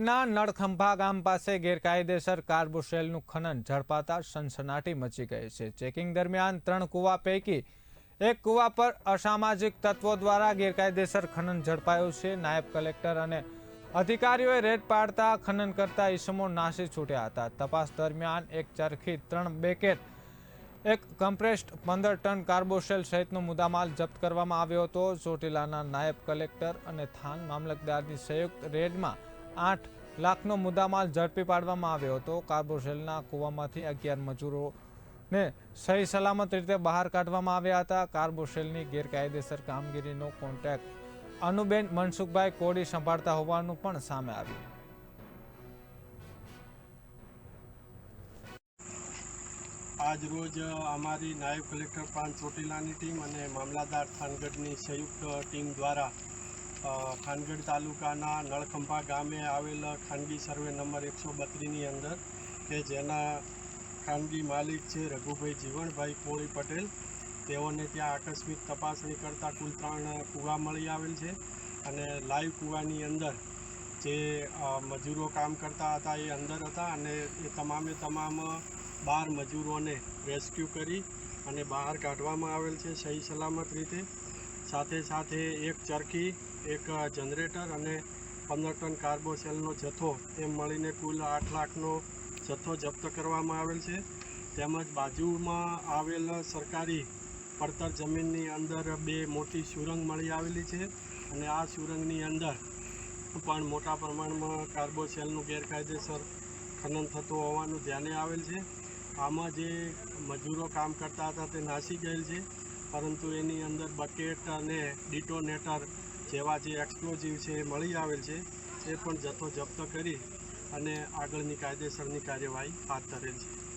થાનગઢના નળખંભા ગામ પાસે ગેરકાયદેસર કાર્બોશેલનું ખનન ઝડપાતા સનસનાટી મચી ગઈ છે. ચેકિંગ દરમિયાન ત્રણ કૂવા પૈકી એક કૂવા પર અસામાજિક તત્વો દ્વારા ગેરકાયદેસર ખનન ઝડપાયું છે. નાયબ કલેક્ટર અને અધિકારીઓએ રેડ પાડતા ખનન કરતા ઈસમો નાસી છૂટ્યા હતા. તપાસ દરમિયાન એક ચરખી, ત્રણ બેકેટ, એક કમ્પ્રેસ્ડ પંદર ટન કાર્બોશેલ સહિતનો મુદ્દામાલ જપ્ત કરવામાં આવ્યો હતો. ચોટીલાના નાયબ કલેક્ટર અને થાન મામલતદારની સંયુક્ત રેડમાં આઠ લાખનો મુદ્દામાલ ઝડપી પાડવામાં આવ્યો હતો. કાર્બોસેલના કૂવામાંથી અગિયાર મજૂરોને સહી સલામત રીતે બહાર કાઢવામાં આવ્યા હતા. કાર્બોસેલની ગેરકાયદેસર કામગીરીનો કોન્ટેક્ટ અનુબેન મનસુખભાઈ કોડી સંભાળતા હોવાનું પણ સામે આવ્યું. આજ રોજ અમારી નાયબ કલેક્ટર પાન ચોટીલાની ટીમ અને મામલાદાર થાનગઢની સંયુક્ત ટીમ દ્વારા અ, થાનગઢ તાલુકાના નળખંભા ગામે આવેલ ખાનગી સર્વે નંબર એકસો બત્રીસની અંદર કે જેના ખાનગી માલિક છે રઘુભાઈ જીવણભાઈ કોળી પટેલ તેઓને ત્યાં આકસ્મિક તપાસણી કરતાં કુલ ત્રણ કૂવા મળી આવેલ છે અને લાઈવ કૂવાની અંદર જે મજૂરો કામ કરતા હતા એ અંદર હતા અને એ તમામે તમામ બાર મજૂરોને રેસ્ક્યુ કરી અને બહાર કાઢવામાં આવેલ છે સહી સલામત રીતે. સાથે સાથે એક ચરખી, એક જનરેટર અને પંદર ટન કાર્બોસેલનો જથ્થો. એમ મળીને કુલ આઠ લાખનો જથ્થો જપ્ત કરવામાં આવેલ છે. તેમજ બાજુમાં આવેલ સરકારી પડતર જમીનની અંદર બે મોટી સુરંગ મળી આવેલી છે અને આ સુરંગની અંદર પણ મોટા પ્રમાણમાં કાર્બોસેલનું ગેરકાયદેસર ખનન થતું હોવાનું ધ્યાને આવેલ છે. આમાં જે મજૂરો કામ કરતા હતા તે નાસી ગયેલ છે. પરંતુ એની અંદર બકેટ અને ડિટોનેટર જેવા જે એક્સપ્લોઝિવ છે એ મળી આવેલ છે, એ પણ જથ્થો જપ્ત કરી અને આગળની કાયદેસરની કાર્યવાહી હાથ ધરેલ છે.